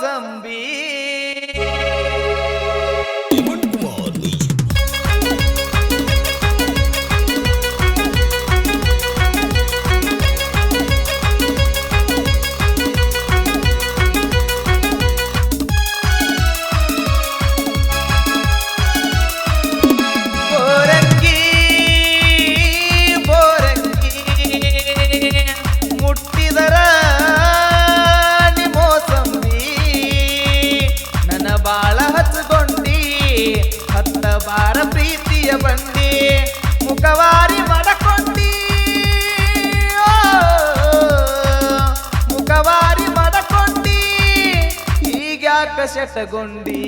कसम ముఖవారి వడకొండి. ముఖవారి వడకొండి. ఈగాక శటగొండి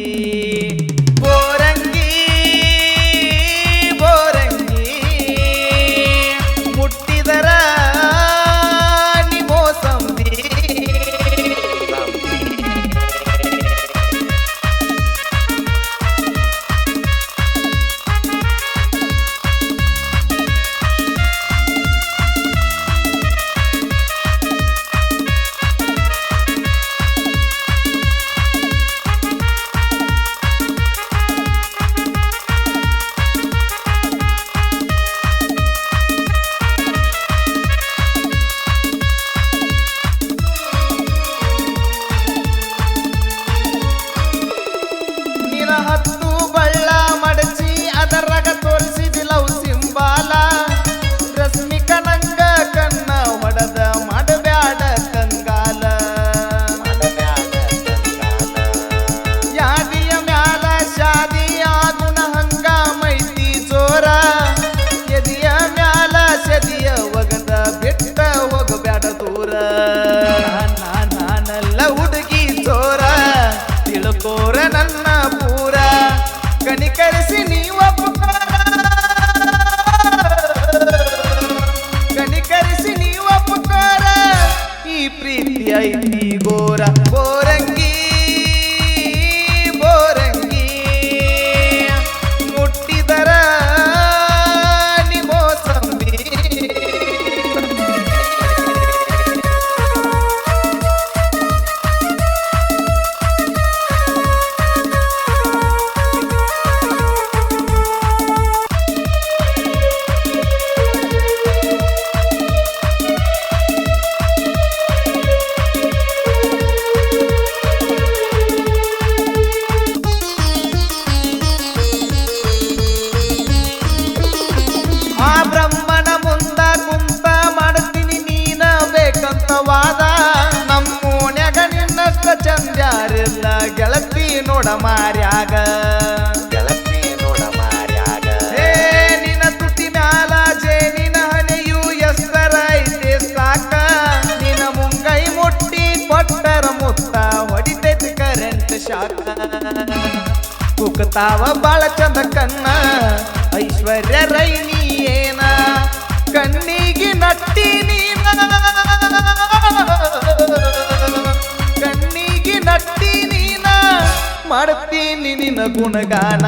ತಿಳ್ಕೋರ ನನ್ನ ಪೂರ ಕಣಿಕರಿಸಿ ನೀವೊಪ್ಪುಕಾರ ಚಂದ್ಯಾರಿಲ್ಲ ಗೆಳತಿ ನೋಡ ಮಾರ್ಯಾಗ. ಗೆಳತಿ ನೋಡ ಮಾರ್ಯಾಗ. ಏ ನಿನ್ನ ತುಟಿ ಮ್ಯಾಲ ಜೇನಿನ ಹಣೆಯು ಎಸ್ತರ ಐತೆ ಸಾಕ. ನಿನ್ನ ಮುಂಗೈ ಮುಟ್ಟಿ ಕೊಟ್ಟರ ಮುತ್ತ ಹೊಡಿತೈತಿ ಕರೆಂಟ್ ಶಾಕ ಕುಕ್ತಾವ ಬಾಳ ಚಂದ ಕನ್ನ ಐಶ್ವರ್ಯ ರೈನಿ ಏನ? ಕಣ್ಣಿಗೆ ನಟ್ಟಿ ಮಾಡ್ತೀನಿ ನಿನ್ನ ಗುಣಗಾನ.